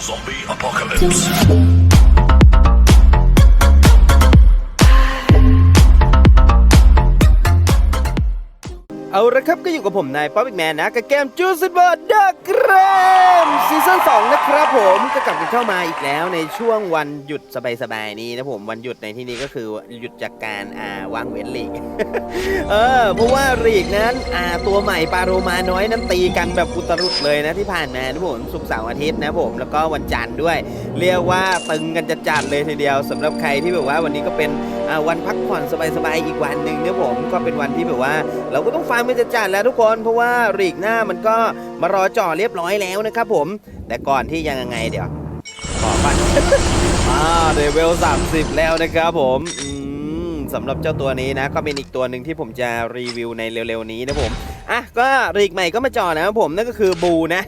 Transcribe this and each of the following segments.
Zombie apocalypse. ละครับก็อยู่กับผมนายป๊อปอีกแมนนะกับเกมจูซิบอร์ดักเรมซีซั่น2นะครับผมก็กลับกันเข้ามาอีกแล้วในช่วงวันหยุดสบายๆนี้นะผมวันหยุดในที่นี้ก็คือหยุดจากการอ่าวางเว้นลีก เออเพราะว่าลีกนั้นอ่าตัวใหม่ปาโรมาน้อยนั้นตีกันแบบอุตรุดเลยนะที่ผ่านมานะผมศุกเสาร์อาทิตย์นะผมแล้วก็วันจันทร์ด้วย เรียกว่าตึงกันจัดๆเลยทีเดียวสำหรับใครที่แบบว่าวันนี้ก็เป็นอ่าวันพักผ่อนสบายๆอีกวันหนึ่งนะผมก็เป็นวันที่แบบว่า เราก็ต้องฟังมันจะจัดแล้วทุกคนเพราะว่าลีกหน้ามันก็มารอจ่อเรียบร้อยแล้วนะครับผม แต่ก่อนที่ยังไงเดี๋ยวขอฟังอ่าเดเวล30 แล้วนะครับผมอืมสำหรับเจ้าตัวนี้นะ ก็เป็นอีกตัวหนึ่งที่ผมจะรีวิวในเร็วๆนี้นะผมอะก็รีกใหม่ก็มาจ่อแล้วครับผมนั่นก็คือบูนะ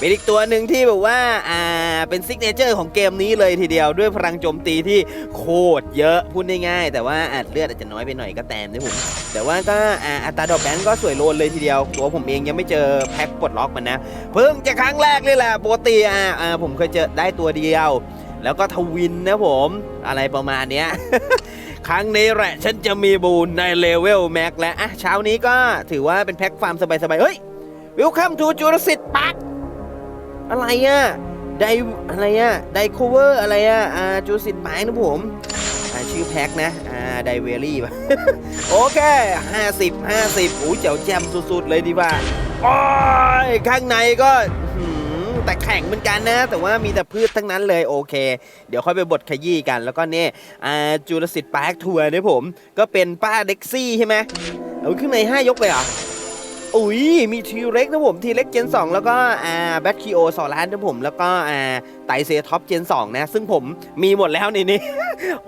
เป็นอีกตัวหนึ่งที่แบบว่าอ่าเป็นซิกเนเจอร์ของเกมนี้เลยทีเดียวด้วยพลังโจมตีที่โคตรเยอะพูดง่ายๆแต่ว่าอาจเลือดอาจจะน้อยไปหน่อยก็แตมนะผมแต่ว่าก็อ่าอัตราดอกแบงก์ก็สวยโลนเลยทีเดียว ตัวผมเองยังไม่เจอแพ็คปลดล็อกมันนะ เพิ่งจะครั้งแรกเลยแหละปกติอ่าอ่าผมเคยเจอได้ตัวเดียว แล้วก็ทวินนะผมอะไรประมาณเนี้ยครั้งนี้แหละ ฉันจะมีบูนในเลเวลแม็กแล้วอะเช้านี้ก็ถือว่าเป็นแพ็คฟาร์มสบายๆเฮ้ย Welcome to Jurassic Park อะไรอะไดอะไรอะไดโคเวอร์อะไรอะอ่าจูสิตไม้นะผมอ่าชื่อแพ็คนะอ่าไดเวลี่ป่ะโอเค50 50อู้เจ๋วแจ่มสุดๆเลยดีว่าโอ้ยข้างในก็แต่แข็งเหมือนกันนะ แต่ว่ามีแต่พืชทั้งนั้นเลยโอเค เดี๋ยวค่อยไปบดขยี้กัน แล้วก็เนี่ยจูราสสิตพาร์คทัวร์นี่ผม ก็เป็นป้าเด็กซี่ใช่ไหมเอาขึ้นใน5ยกเลยเหรอ อุ้ยมีทีเล็กนะผมทีเล็กเจน2 แล้วก็อ่าแบทคิโอสอร้านนะผมแล้วก็อ่าไตเซท็อปเจน2 นะ ซึ่งผมมีหมดแล้วนี่นี่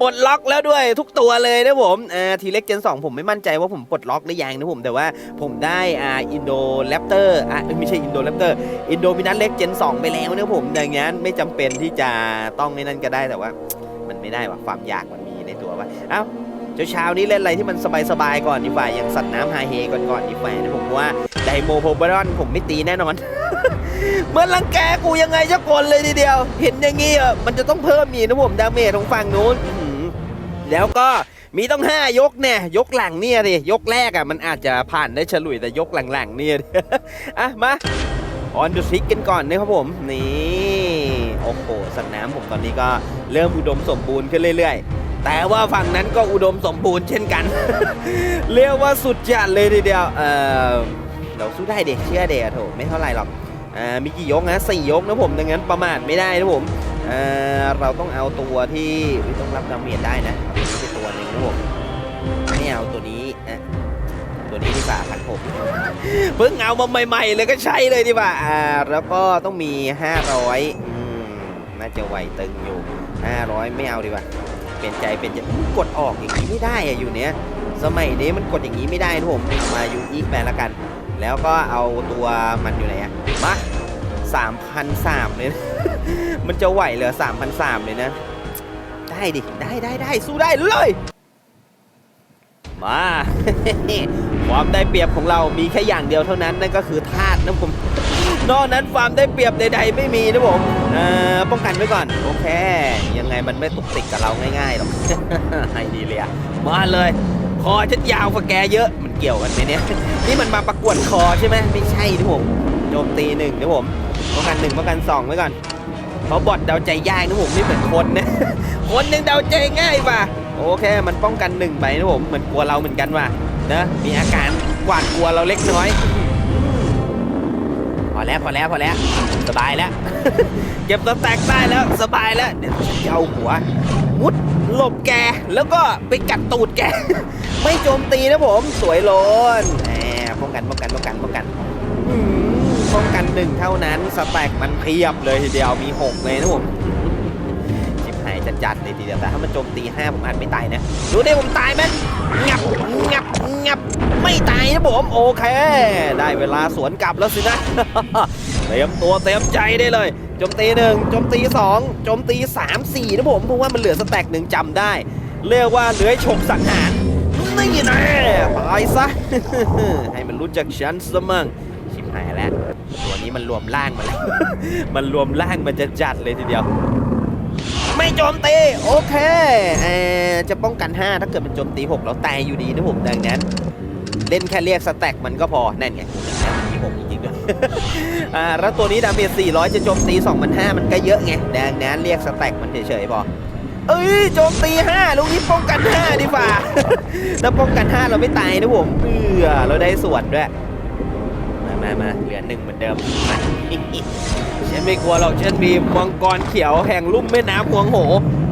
ปลดล็อกแล้วด้วยทุกตัวเลยนะผมอ่าทีเล็กเจน2 ผมไม่มั่นใจว่าผมปลดล็อกหรือยังนะผม แต่ว่าผมได้อ่าอินโดแรปเตอร์อะเอ้ยไม่ใช่อินโดแรปเตอร์อินโดมินัสเล็กเจน2 ไปแล้วนะผมดังนั้นไม่จำเป็นที่จะต้องในนั้นก็ได้แต่ว่า มันไม่ได้ว่ะความยากมันมีในตัวว่าเอ้า เช้าเช้านี้เล่นอะไรที่มันสบายๆก่อนดีกว่าอย่างสัตว์น้ำไฮเฮก่อนก่อนดีกว่านะผมว่าไดโมโพบรอนผมไม่ตีแน่นอนเหมื่อนรังแกกูยังไงจะกลเลยทีเดียว เห็นอย่างงี้อะมันจะต้องเพิ่มมีนะผมดาเมจของฝั่งนู้นแล้วก็มีต้อง 5 ยกเนี่ยยกหลังเนี่ยดิยกแรกอะมันอาจจะผ่านได้ฉลุยแต่ยกหลังๆเนี่ยดิอะมาออนดูซิกกันก่อนนะครับผมนี่โอ้โหสัตว์น้ำผมตอนนี้ก็เริ่มอุดมสมบูรณ์ขึ้นเรื่อยๆ แต่ว่าฝั่งนั้นก็อุดมสมบูรณ์เช่นกัน เรียกว่าสุดจัดเลยทีเดียว เออเราสู้ได้เด็กเชื่อเด็กโถไม่เท่าไหร่หรอกอมีกี่ยกนะสี่ยกนะผมดังนั้นประมาทไม่ได้นะผมอ่าเราต้องเอาตัวที่ต้องรับดาเมจได้นะเอาตัวนี้ไปตัวหนึ่งนะผมไม่เอาตัวนี้อะตัวนี้ดีกว่าพันหกเพิ่งเอามาใหม่ๆเลยก็ใช้เลยดีกว่าอ่า แล้วก็ต้องมี 500อืมน่าจะไหวตึงอยู่ 500 ไม่เอาดีกว่า เป็นใจเป็นใจกดออกอย่างนี้ไม่ได้อะอยู่เนี้ยสมัยนี้มันกดอย่างนี้ไม่ได้ทุกผมมาอยู่อีกแปลละกัน แล้วก็เอาตัวมันอยู่ไหนอะมา3,003เลยนะมันจะไหวเหลือ3,003เลยนะ ได้ดิ ได้ได้ได้สู้ได้เลย มา ความได้เปรียบของเรามีแค่อย่างเดียวเท่านั้นนั่นก็คือธาตุนะผม นอกนั้นความได้เปรียบใดๆไม่มีนะผมเออป้องกันไว้ก่อน โอเค ยังไงมันไม่ตุกติกกับเราง่ายๆหรอกให้ดีเลยมาเลยคอฉันยาวกว่าแกเยอะมันเกี่ยวกันไหมเนี่ยนี่มันมาประกวดคอใช่ไหมไม่ใช่นะผมโจมตีหนึ่งนะผมป้องกันหนึ่งป้องกันสองไว้ก่อนเพราะบอทเดาใจยากนะผมไม่เหมือนคนนะคนยังเดาใจง่ายป่ะ โอเค มันป้องกันหนึ่งไปนะผมเหมือนกลัวเราเหมือนกันว่ะนะมีอาการกวาดกลัวเราเล็กน้อยพอแล้วพอแล้วพอแล้วสบายแล้ว เก็บตัวแตกได้แล้วสบายแล้วเดี๋ยวจะเอาหัวมุดหลบแกแล้วก็ไปกัดตูดแก ไม่โจมตีนะผมสวยโลนแหมป้องกันป้องกันป้องกันป้องกันป้องกันหนึ่งเท่านั้นสแต็กมันเพียบเลยทีเดียวมีหกเลยนะผม จัดเลยทีเดียวแต่ถ้ามันโจมตีห้าผมอาจไม่ตายนะดูดิผมตายไหมงับงับงับไม่ตายนะผมโอเค ได้เวลาสวนกลับแล้วสินะเตรียมตัวเตรียมใจได้เลยโจมตีหนึ่งโจมตีสองโจมตีสามสี่นะผมเพราะว่ามันเหลือสแต็กหนึ่งจำได้ เรียกว่าเหลือให้ฉกสังหารนี่น่ตายซะให้มันรู้จักฉันซะมั่งชิบหายแล้วตัวนี้มันรวมร่างมาแล้วมันรวมร่างมันจะจัดเลยทีเดียว ไม่โจมตี โอเคเอ่อจะป้องกัน 5 ถ้าเกิดมันโจมตี 6 แล้วตายอยู่ดีนะผมดังนั้น เล่นแค่เรียกสแต็กมันก็พอ นั่นไงมันมี6จริงๆด้วยอ่าแล้วตัวนี้ดาเมจ400 จะโจมตี 2 5 0 0 มันก็เยอะไงดังนั้นเรียกสแต็กมันเฉยๆพอเอ้ยโจมตี5ลูกนี้ป้องกัน 5 ดีกว่าถ้าป้องกัน 5 เราไม่ตายนะผมเออเราได้ส่วนด้วย มามาเหลือหนึ่งเหมือนเดิมมาฉันไม่กลัวหรอกฉันมีมังกรเขียวแห่งลุ่มแม่น้ำหวงโห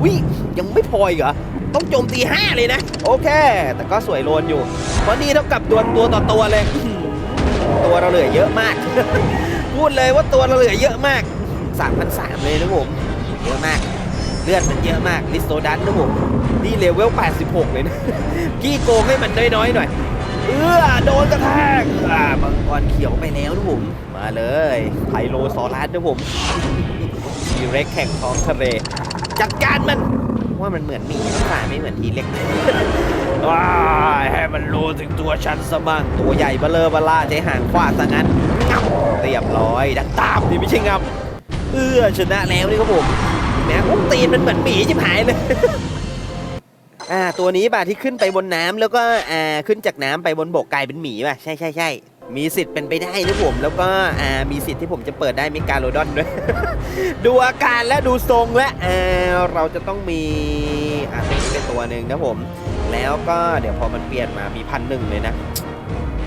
วิยังไม่พออีกเหรอต้องโจมตี5เลยนะ โอเค แต่ก็สวยโลนอยู่ เพราะนี่เท่ากับดวลตัวต่อตัวเลย ตัวเราเหลือเยอะมาก พูดเลยว่าตัวเราเหลือเยอะมาก3,003เลยนะผมเยอะมาก เลือดมันเยอะมากลิสโตดันนะผมนี่เลเวล86 เลยนะกี้โกงให้มันน้อยๆหน่อย เออโดนกระแทกอ่ามังกรเขียวไปแล้วนะผม มาเลยไพโลซอรัสนะผมทีเร็กแข่งท้องทะเลจัดการมันว่ามันเหมือนหมีน้ำตาไม่เหมือนทีเล็กว้าให้มันรู้ถึงตัวฉันสมั่งตัวใหญ่เบลอเบล่าใจห่างขวาซะงั้นงับเรียบร้อยดังตามนี่ไม่ใช่งับเออชนะแล้วนี่ครับผมแม้ผมตีนมันเหมือนหมีจิบหายเลย อ่าตัวนี้ป่ะที่ขึ้นไปบนน้ำแล้วก็อ่าขึ้นจากน้ำไปบนบกกลายเป็นหมีป่ะใช่ใช่ใช่มีสิทธิ์เป็นไปได้นะผมแล้วก็อ่ามีสิทธิ์ที่ผมจะเปิดได้เมการโลดอนด้วยดูอาการและดูทรงและอ่าเราจะต้องมีอ่าตัวนี้เป็นตัวหนึ่งนะผม แล้วก็เดี๋ยวพอมันเปลี่ยนมามีพันหนึ่งเลยนะ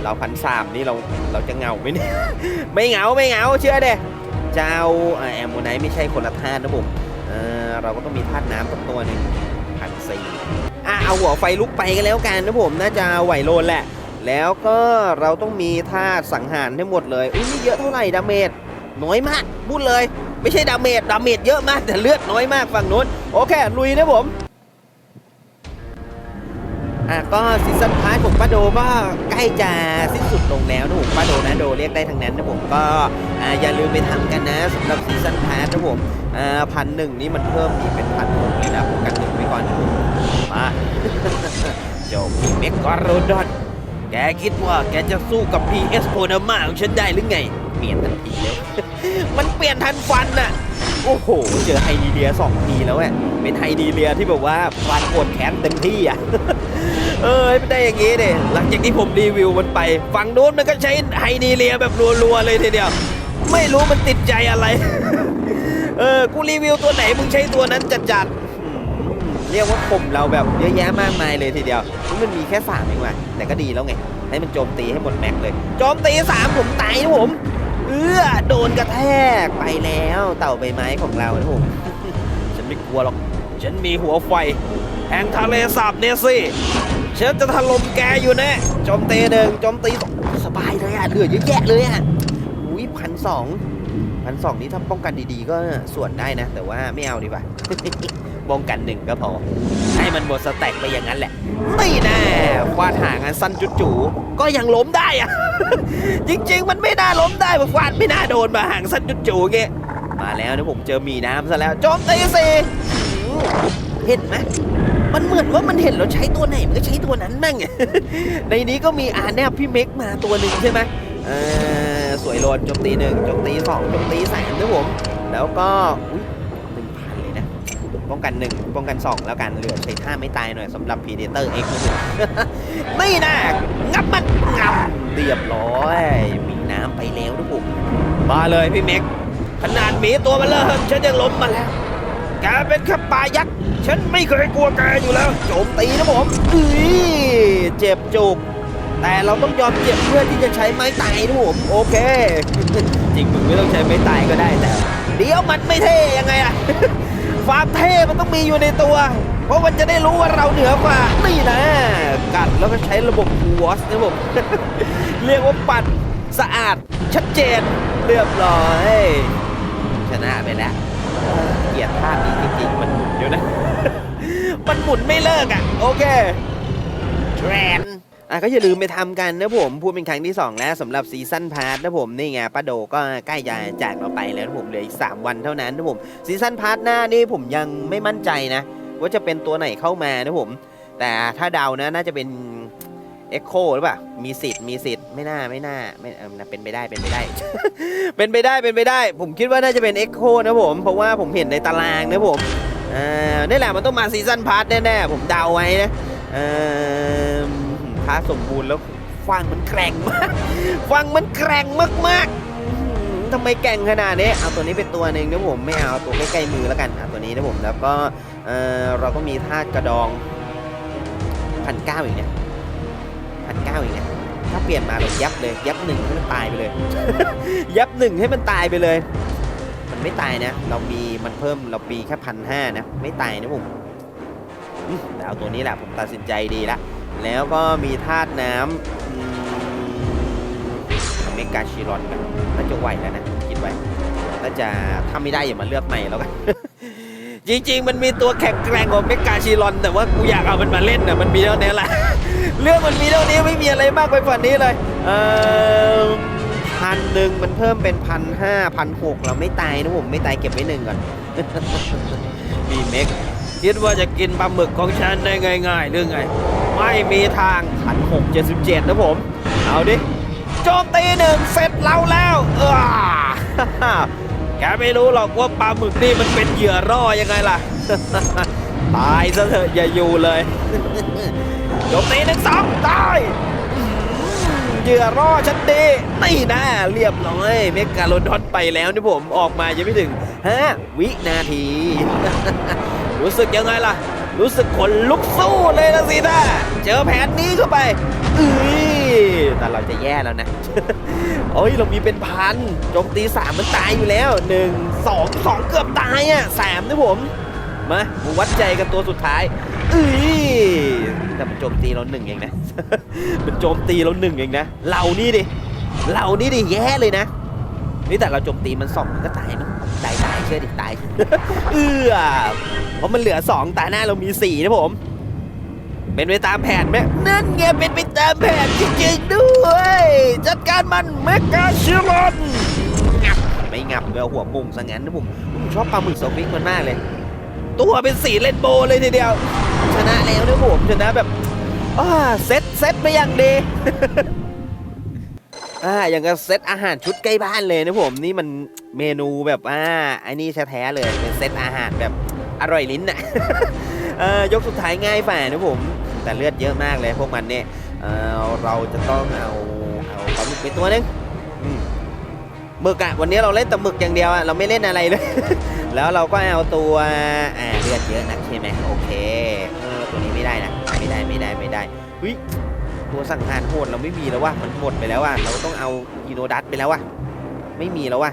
เราพันสามนี่เราเราจะเหงาไหมเนี่ยไม่เหงาไม่เหงาเชื่อเด้เจ้าแอมโมไนท์ไม่ใช่คนละธาตุนะผมเเราก็ต้องมีธาตุน้ำตัวหนึ่งพันสี่ อะเอาหัวไฟลุกไปกันแล้วกันนะผมน่าจะไหวโลนแหละ แล้วก็เราต้องมีธาสังหารให้หมดเลยอุ้ยนี่เยอะเท่าไหร่ดาเมจน้อยมากพูดเลย ไม่ใช่ดาเมจดาเมจเยอะมากแต่เลือดน้อยมากฝั่งนู้นโอเคลุยนะผมอะก็ซีซั่นพาร์ทของป้าโดก็ใกล้จะสิ้นสุดลงแล้วนะผมป้าโดนะโดเรียกได้ทั้งนั้นนะผมก็อ่าอย่าลืมไปทำกันนะสำหรับซีซั่นพาร์ทนะผมอ่าพันหนึ่งนี่มันเพิ่มอีกเป็นพันหกเลยนะผมกันหนึ่ง ก่อน มาเจ้าพีเมกกอโรดอน แกคิดว่าแกจะสู้กับพีเอสโพนามาของฉันได้หรือไง เปลี่ยนทันทีแล้ว มันเปลี่ยนทันฟันน่ะ โอ้โห เจอไฮดีเลียสองทีแล้วอะเป็นไฮดีเลียที่แบบว่าฟันโกดแขนเต็มที่อะ เออไม่ได้อย่างงี้เด้หลังจากที่ผมรีวิวมันไป ฝั่งนู้นมันก็ใช้ไฮดีเลียแบบรัวๆเลยทีเดียว ไม่รู้มันติดใจอะไร เออ กูรีวิวตัวไหนมึงใช้ตัวนั้นจัดๆ เรียกว่าข่มเราแบบเยอะแยะมากมายเลยทีเดียวมันมีแค่สามเองว่ะแต่ก็ดีแล้วไง ให้มันโจมตีให้หมดแม็กเลย โจมตีสามผมตายนะผม เออโดนกระแทกไปแล้วเต่าใบไม้ของเรานะผม ฉันไม่กลัวหรอก ฉันมีหัวไฟแห่งทะเลสาบเนสซี่ฉันจะถล่มแกอยู่แน่โจมตีหนึ่งโจมตีสองสบายเลยอะเหลือเยอะแยะเลยอะอุ้ยพันสอง พันสองนี้ถ้าป้องกันดีๆ ก็ส่วนได้นะ แต่ว่าไม่เอาดีกว่าป้องกันหนึ่งก็พอ ให้มันหมดสแต็กไปอย่างนั้นแหละ ไม่แน่ฟาดหางอันสั้นจุจูๆก็ยังล้มได้อะจริง ๆ มันไม่น่าล้มได้เพราะฟาดไม่น่าโดนมาหางสั้นจุจูเงี้ยมาแล้วนะผมเจอมีน้ำซะแล้วโจมตีสี่เห็นไหมมันเหมือนว่ามันเห็นเราใช้ตัวไหนมันก็ใช้ตัวนั้นมั่งในนี้ก็มีอาแนบพี่เม็กมาตัวหนึ่งใช่ไหมเออ สวยโลนจมตีหนึ่งจมตีสองจมตีสามนะผม แล้วก็อุ้ยหนึ่งพันเลยนะป้องกันหนึ่งป้องกันสองแล้วกันเหลือใช้ท่าไม่ตายหน่อยสำหรับ Predator X นะผมนี่นะงับมันงับเรียบร้อย มีน้ำไปแล้วนะผมมาเลยพี่เม็กขนาดหมีตัวมันเริ่มฉันยังล้มมาแล้วแกเป็นแค่ปลายักษ์ ฉันไม่เคยกลัวแกอยู่แล้ว โจมตีนะผมอุ้ยเจ็บจุก แต่เราต้องยอมเจ็บเพื่อที่จะใช้ไม้ตายนะผมโอเค จริงมึงไม่ต้องใช้ไม้ตายก็ได้แต่ เดี๋ยวมันไม่เท่ยังไงอะความเท่มันต้องมีอยู่ในตัว เพราะมันจะได้รู้ว่าเราเหนือกว่านี่นะ กัดแล้วก็ใช้ระบบวอชนะผมเรียกว่าปัดสะอาดชัดเจนเรียบร้อยชนะไปแล้วเกลียดภาพนี้จริงๆมันหมุนอยู่นะ มันหมุนไม่เลิกอะ โอเค แทรน อะก็อย่าลืมไปทำกันนะผมพูดเป็นครั้งที่ 2 แล้วสำหรับซีซั่นพาร์ทนะผมนี่ไงป้าโดก็ใกล้จะจากเราไปแล้วนะผมเหลืออีก 3 วันเท่านั้นนะผมซีซั่นพาร์ทหน้านี่ผมยังไม่มั่นใจนะ ว่าจะเป็นตัวไหนเข้ามานะผม แต่ถ้าเดานะน่าจะเป็น Echo หรือเปล่า มีสิทธิ์ มีสิทธิ์ ไม่น่า ไม่น่า ไม่เออเป็นไปได้ เป็นไปได้ เป็นไปได้ เป็นไปได้ ผมคิดว่าน่าจะเป็นเอ็กโคนะผม เพราะว่าผมเห็นในตารางนะผม อ่า นี่แหละมันต้องมาซีซันพาร์ทแน่ๆ ผมเดาไว้นะเออ พาสมบูรณ์แล้วฟังมันแกร่งมากฟังมันแกร่งมากๆอื้อหือทำไมแกร่งขนาดนี้เอาตัวนี้เป็นตัวหนึ่งนะผมไม่เอาตัวใกล้ๆมือแล้วกันเอาตัวนี้นะผมแล้วก็เออเราก็มีธาตุกระดองพันเก้าอีกเนี่ยพันเก้าอีกเนี่ยถ้าเปลี่ยนมาเรายับเลย ยับหนึ่งให้มันตายไปเลย ยับหนึ่งให้มันตายไปเลย มันไม่ตายนะ เรามีมันเพิ่มเราปีแค่พันห้านะ ไม่ตายนะผมแต่เอาตัวนี้แหละผมตัดสินใจดีละ แล้วก็มีธาตุน้ำเมกาชิรอนกันน่าจะไหวแล้วนะคิดไว้น่าจะถ้าไม่ได้อย่ามาเลือกใหม่แล้วกัน จริง ๆ มันมีตัวแข็งแกร่งกว่าเมกาชิรอน แต่ว่ากูอยากเอามันมาเล่นน่ะมันมีเท่านี้แหละเรื่องมันมีเท่านี้ไม่มีอะไรมากไปกว่านี้เลยเออพันหนึ่งมันเพิ่มเป็นพันห้าพันหกเราไม่ตายนะผมไม่ตายเก็บไว้หนึ่งก่อนมีเมกคิดว่าจะกินปลาหมึกของฉันได้ง่ายๆหรือไง ไม่มีทางพันหกเจ็ดสิบเจ็ดนะผม เอาดิ โจมตีหนึ่งเสร็จเราแล้วเออแกไม่รู้หรอกว่าปลาหมึกนี่มันเป็นเหยื่อร่อยังไงล่ะ ตายซะเถอะอย่าอยู่เลยโจมตีหนึ่งสองตายเหยื่อร่อฉันดีนี่นะเรียบร้อยเมกาโลดอนไปแล้วนี่ผมออกมายังไม่ถึงห้าวินาที รู้สึกยังไงล่ะ รู้สึกขนลุกสู้เลยนะสินะเจอแผนนี้เข้าไปอุ้ยแต่เราจะแย่แล้วนะโอ้ยเรามีเป็นพันโจมตีสามมันตายอยู่แล้วหนึ่งสองสองเกือบตายอะสามนะผมมามาวัดใจกันตัวสุดท้ายเอ้ยแต่มันโจมตีเราหนึ่งเองนะมันโจมตีเราหนึ่งเองนะเรานี่ดิเรานี่ดิแย่เลยนะนี่แต่เราโจมตีมันสองมันก็ตายนะตายตาย ชื่อดิตาย เอื้อเพราะมันเหลือสองตาหน้าเรามีสี่นะผม เป็นไปตามแผนไหมนั่นไงเป็นไปตามแผนจริงๆด้วย จัดการมันเมกาชิรอนงับไม่งับเอาหัวมุงซะงั้นนะผมผมชอบปลาหมึกสวิกมันมากเลย ตัวเป็นสีเรนโบเลยทีเดียว ชนะแล้วนะผมชนะแบบเซ็ตเซ็ตไปอย่างดี อ่าอย่างกับเซตอาหารชุดใกล้บ้านเลยนะผมนี่มันเมนูแบบอ่าไอ้นี่แท้ๆเลยเป็นเซตอาหารแบบอร่อยลิ้นน่ะเอ่อยกสุดท้ายง่ายฝ่านะผม แต่เลือดเยอะมากเลยพวกมันเนี่ยเอ่อเราจะต้องเอาเอาปลาหมึกไปตัวหนึงอืมหมึกอะวันนี้เราเล่นแต่หมึกอย่างเดียวอะเราไม่เล่นอะไรเลย แล้วเราก็เอาตัวอ่าเลือดเยอะนักใช่ไหมโอเคเออตัวนี้ไม่ได้นะไม่ได้ไม่ได้ไม่ได้เฮ้ย ตัวสังหารโหดเราไม่มีแล้วว่ะมันหมดไปแล้วว่ะเราต้องเอาฮีโนดัตไปแล้วว่ะไม่มีแล้วว่ะ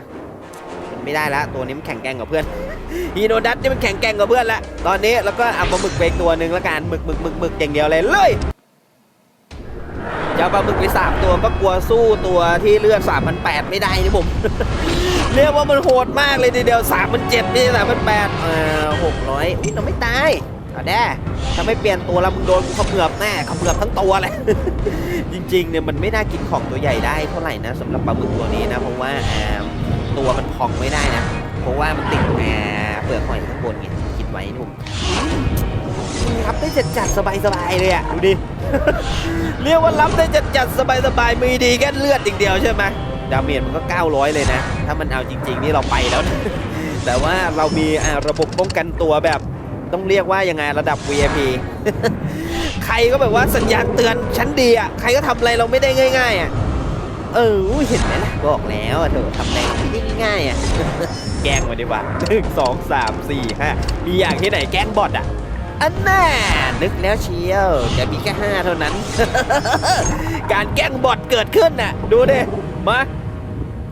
มันไม่ได้ละตัวนี้มันแข่งแกงกับเพื่อนฮีโนดัตนี่มันแข่งแกงกับเพื่อนละตอนนี้แล้วก็เอาปลาหมึกไปตัวหนึ่งแล้วกันหมึกหมึกหมึกหมึกอย่างเดียวเลยเลยจะเอาปลาหมึกไปสามตัวก็กลัวสู้ตัวที่เลือดสามพันแปดไม่ได้นี่ผมเรียกว่ามันโหดมากเลยทีเดียวสามพันเจ็ดนี่สามพันแปดอ่อหกร้อยอุ้ยเราไม่ตาย เอาแด้ถ้าไม่เปลี่ยนตัวแล้วมึงโดนกูเขมือบแน่เขมือบทั้งตัวเลย จริงๆเนี่ยมันไม่น่ากินของตัวใหญ่ได้เท่าไหร่นะสำหรับปลาหมึกตัวนี้นะเพราะว่าตัวมันพองไม่ได้นะ เพราะว่ามันติดอ่าเปลือกหอยข้างบนไงคิดไว้หนุ่มรับได้จัดจัดๆสบายๆเลยอะดูดิเรียกว่ารับได้จัดจัดๆสบายๆมีดีแค่เลือดอย่างเดียวใช่ไหมดาเมจมันก็ 900 เลยนะ ถ้ามันเอาจริง ๆ นี่เราไปแล้วนะแต่ว่าเรามีระบบป้องกันตัวแบบ ต้องเรียกว่ายังไงระดับ VIP ใครก็แบบว่าสัญญาณเตือนชั้นดีอะใครก็ทำอะไรเราไม่ได้ง่าย ๆอะเออเห็นไหมล่ะบอกแล้วเถอะทำอะไรไม่ง่ายอะแกล้งมาดีกว่าหนึ่งสองสามสี่ห้ามีอย่างที่ไหนแกล้งบอทอะอันน่นึกแล้วเชียวจะมีแค่ห้าเท่านั้น การแกล้งบอทเกิดขึ้นน่ะ ดูดิมา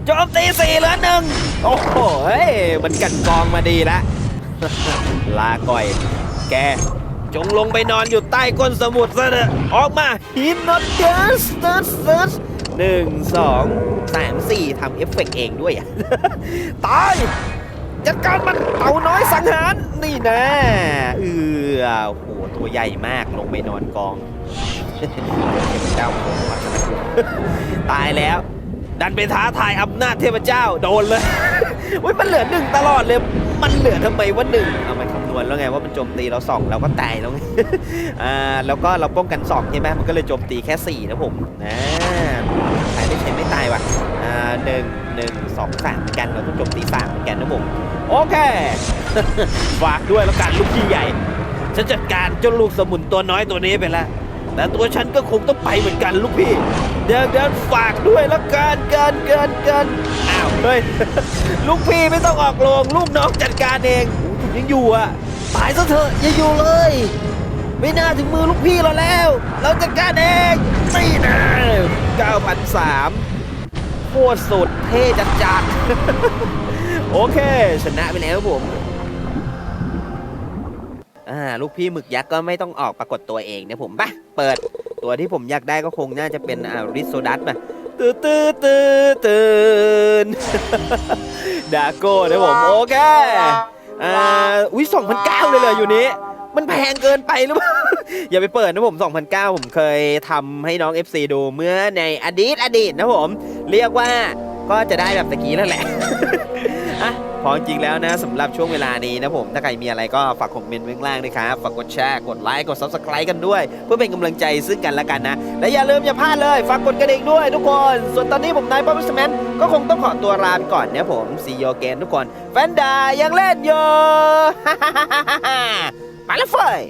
โจมตีสี่เหลือหนึ่งโอ้โหเฮ้ยมันกันกองมาดีละ ลาก่อย แก จงลงไปนอนอยู่ใต้ก้นสมุทรซะเถอะออกมาฮินนอตเดสเดสเดสหนึ่งสองสามสี่ทำเอฟเฟกต์เองด้วยอะ ตาย จัดการมันเต่าน้อยสังหาร นี่นะเออโอ้โห ตัวใหญ่มากลงไปนอนกองเทพเจ้าโผล่มตายแล้ว ดันไปท้าทายอำนาจเทพเจ้า โดนเลยเว้ยมันเหลือหนึ่งตลอดเลย มันเหลือทำไมว่าหนึ่งเอามันคำนวณแล้วไงว่ามันโจมตีเราสองเราก็ตายแล้วไงอ่าแล้วก็เราป้องกันสองใช่ไหมมันก็เลยโจมตีแค่สี่นะผมนะยังไม่ตายว่ะอ่าหนึ่งหนึ่งสองสามเหมือนกันเราต้องโจมตีสามเหมือนกันนะผมโอเคฝากด้วยแล้วกันลูกพี่ใหญ่ฉันจัดการเจ้าลูกสมุนตัวน้อยตัวนี้ไปแล้ว แต่ตัวฉันก็คงต้องไปเหมือนกันลูกพี่ เดี๋ยวเดี๋ยวฝากด้วยล้วกันกันกันกันอ้าวเฮ้ย ลูกพี่ไม่ต้องออกโรงลูกน้องจัดการเองโอ้ผมยังอยู่อะตายซะเถอะอย่าอยู่เลย ไม่น่าถึงมือลูกพี่เราแล้ว เราจัดการเองนี่นะ9,003โคตรสุดเท่จัดจัดโอเค ชนะไปแล้วครับผม อ่าลูกพี่หมึกยักษ์ก็ไม่ต้องออกปรากฏตัวเองเนะผมปะเปิดตัวที่ผมอยากได้ก็คงน่าจะเป็นอ่าริโซดัสมาตื่นตื่นตื่นตื่นดาโก้นะผมโอเคอ่าอุ้ยสองพันเก้าเลยเลยอยู่นี้ มันแพงเกินไปหรือเปล่าอย่าไปเปิดนะผม2009 ผมเคยทำให้น้อง FC ดูเมื่อในอดีตอดีตนะผม เรียกว่าก็จะได้แบบตะกี้นั่นแหละ พอจริงๆแล้วนะสำหรับช่วงเวลานี้นะผม ถ้าใครมีอะไรก็ฝากคอมเมนต์ไว้ข้างล่างด้วยครับ ฝากกดแชร์ กดไลค์ กด Subscribe กันด้วย เพื่อเป็นกำลังใจซึ่งกันและกันนะ และอย่าลืมอย่าพลาดเลย ฝากกดกระดิ่งด้วยทุกคน ส่วนตอนนี้ผมนายป๊อปสแมนก็คงต้องขอตัวลาไปก่อนนะผมซีโยเกนทุกคนแฟนดายังเล่นอยู่ไปแล้วเฟย